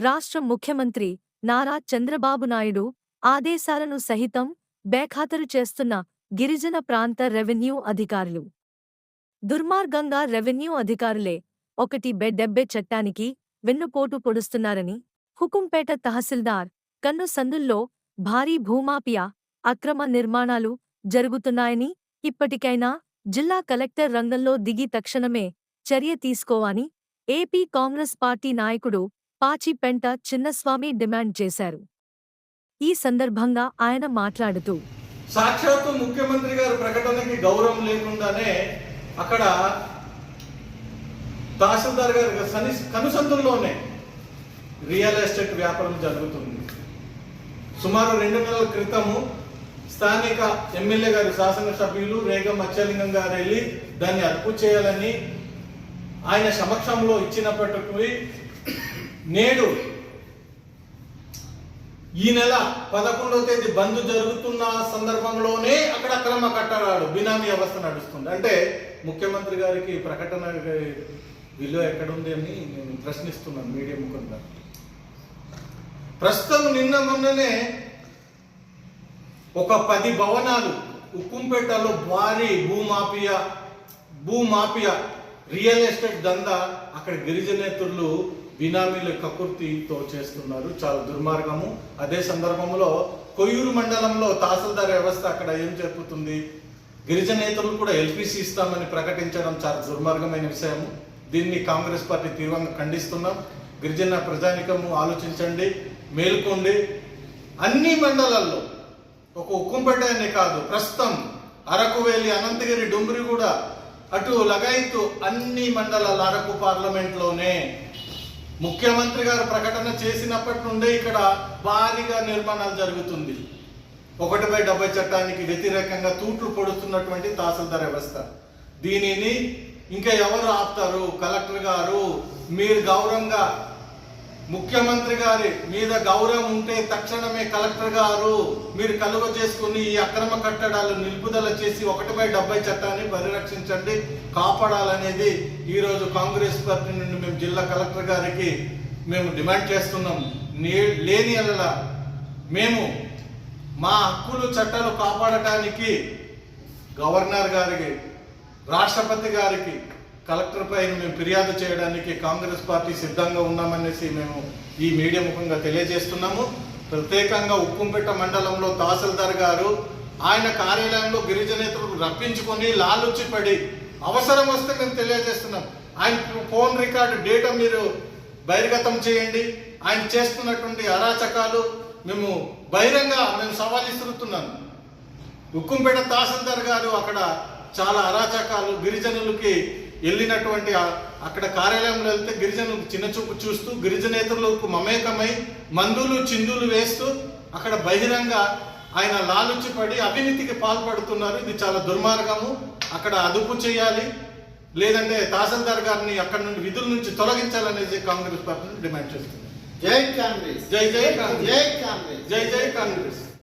రాష్ట్ర ముఖ్యమంత్రి నారా చంద్రబాబు నాయుడు ఆదేశాలను సహితం బేఖాతరు చేస్తున్న గిరిజన ప్రాంత రెవెన్యూ అధికారులు. దుర్మార్గంగా రెవెన్యూ అధికారులే ఒకటి బెడ్డెబ్బె చట్టానికి వెన్నుపోటు పొడుస్తున్నారని హుకుంపేట తహసీల్దార్ కన్ను సందుల్లో భారీ భూమాపియా అక్రమ నిర్మాణాలు జరుగుతున్నాయని ఇప్పటికైనా జిల్లా కలెక్టర్ రంగంలో దిగి తక్షణమే చర్య తీసుకోవాని ఏపీ కాంగ్రెస్ పార్టీ నాయకుడు పాచిపెంట చిన్నస్వామి డిమాండ్ చేశారు. ఈ సందర్భంగా ఆయన మాట్లాడుతూ సాక్షాత్తు ముఖ్యమంత్రి గారి ప్రకటనకి గౌరవం లేకుండానే అక్కడ తహసీల్దార్ గారి సని కనుసందుల్లోనే రియల్ ఎస్టేట్ వ్యాపారం జరుగుతుంది. సుమారు రెండు నెలల క్రితము స్థానిక ఎమ్మెల్యే గారి శాసనసభ్యులు రేగం మత్స్యలింగం గారు వెళ్ళి దాన్ని అదుపు చేయాలని ఆయన సమక్షంలో ఇచ్చినప్పటికీ నేడు ఈ నెల పదకొండవ తేదీ బంద్ జరుగుతున్న సందర్భంలోనే అక్కడ అక్రమ కట్టడాలు బినామీ వ్యవస్థ నడుస్తుంది. అంటే ముఖ్యమంత్రి గారికి ప్రకటన విలువ ఎక్కడుంది అని నేను ప్రశ్నిస్తున్నాను మీడియా ముఖంగా. ప్రస్తుతం నిన్న మొన్ననే ఒక పది భవనాలు ఉక్కుంపేటలో భారీ భూమాఫియా భూమాఫియా రియల్ ఎస్టేట్ దందా అక్కడ గిరిజనేతులు బినామీల కకుర్తితో చేస్తున్నారు. చాలా దుర్మార్గము. అదే సందర్భంలో కొయ్యూరు మండలంలో తహసీల్దార్ వ్యవస్థ అక్కడ ఏం చెప్పుతుంది గిరిజనేతలు కూడా ఎల్పిసి ఇస్తామని ప్రకటించడం చాలా దుర్మార్గమైన విషయము. దీన్ని కాంగ్రెస్ పార్టీ తీవ్రంగా ఖండిస్తున్నాం. గిరిజన ప్రజానికము ఆలోచించండి మేల్కోండి. అన్ని మండలాల్లో ఒక ఉక్కుంపేట అనే కాదు ప్రస్తుతం అరకువేలి అనంతగిరి డుమ్రి కూడా అటు లగైతు అన్ని మండలాల అరకు పార్లమెంట్లోనే ముఖ్యమంత్రి గారు ప్రకటన చేసినప్పటి నుండే ఇక్కడ భారీగా నిర్మాణాలు జరుగుతుంది. ఒకటి బై డెబ్బై చట్టానికి వ్యతిరేకంగా తూట్లు పొడుస్తున్నటువంటి తహసీల్దార్ వ్యవస్థ. దీనిని ఇంకా ఎవరు ఆపుతారు? కలెక్టర్ గారు మీరు గౌరవంగా ముఖ్యమంత్రి గారి మీద గౌరవం ఉంటే తక్షణమే కలెక్టర్ గారు మీరు కలువ చేసుకుని ఈ అక్రమ కట్టడాలు నిలుపుదల చేసి ఒకటి బై డెబ్బై చట్టాన్ని పరిరక్షించండి కాపాడాలనేది ఈరోజు కాంగ్రెస్ పార్టీ నుండి మేము జిల్లా కలెక్టర్ గారికి మేము డిమాండ్ చేస్తున్నాం. నే- లేని అలా మేము మా హక్కులు చట్టాలు కాపాడటానికి గవర్నర్ గారికి రాష్ట్రపతి గారికి కలెక్టర్ పైన మేము ఫిర్యాదు చేయడానికి కాంగ్రెస్ పార్టీ సిద్ధంగా ఉన్నామనేసి మేము ఈ మీడియా ముఖంగా తెలియజేస్తున్నాము. ప్రత్యేకంగా ఉక్కుంపేట మండలంలో తహసీల్దార్ గారు ఆయన కార్యాలయంలో గిరిజనేతలకు రప్పించుకొని లాలుచి పడి అవసరం వస్తే మేము తెలియజేస్తున్నాం. ఆయన ఫోన్ రికార్డు డేటా మీరు బహిర్గతం చేయండి. ఆయన చేస్తున్నటువంటి అరాచకాలు మేము బహిరంగ మేము సవాల్ ఇస్తున్నాను ఉక్కుంపేట తహసీల్దార్ గారు అక్కడ చాలా అరాచకాలు గిరిజనులకి వెళ్ళినటువంటి అక్కడ కార్యాలయంలో వెళ్తే గిరిజనులకు చిన్న చూపు చూస్తూ గిరిజనేతరులకు మమేకమై మందులు చిందులు వేస్తూ అక్కడ బహిరంగ ఆయన లాలుచి పడి అవినీతికి పాల్పడుతున్నారు. ఇది చాలా దుర్మార్గము. అక్కడ అదుపు చేయాలి. లేదంటే తహసీల్దార్ గారిని అక్కడ నుండి విధుల నుంచి తొలగించాలనేది కాంగ్రెస్ పార్టీ డిమాండ్ చేస్తుంది. జై కాంగ్రెస్. జై జై కాంగ్రెస్. జై కాంగ్రెస్. జై జై కాంగ్రెస్.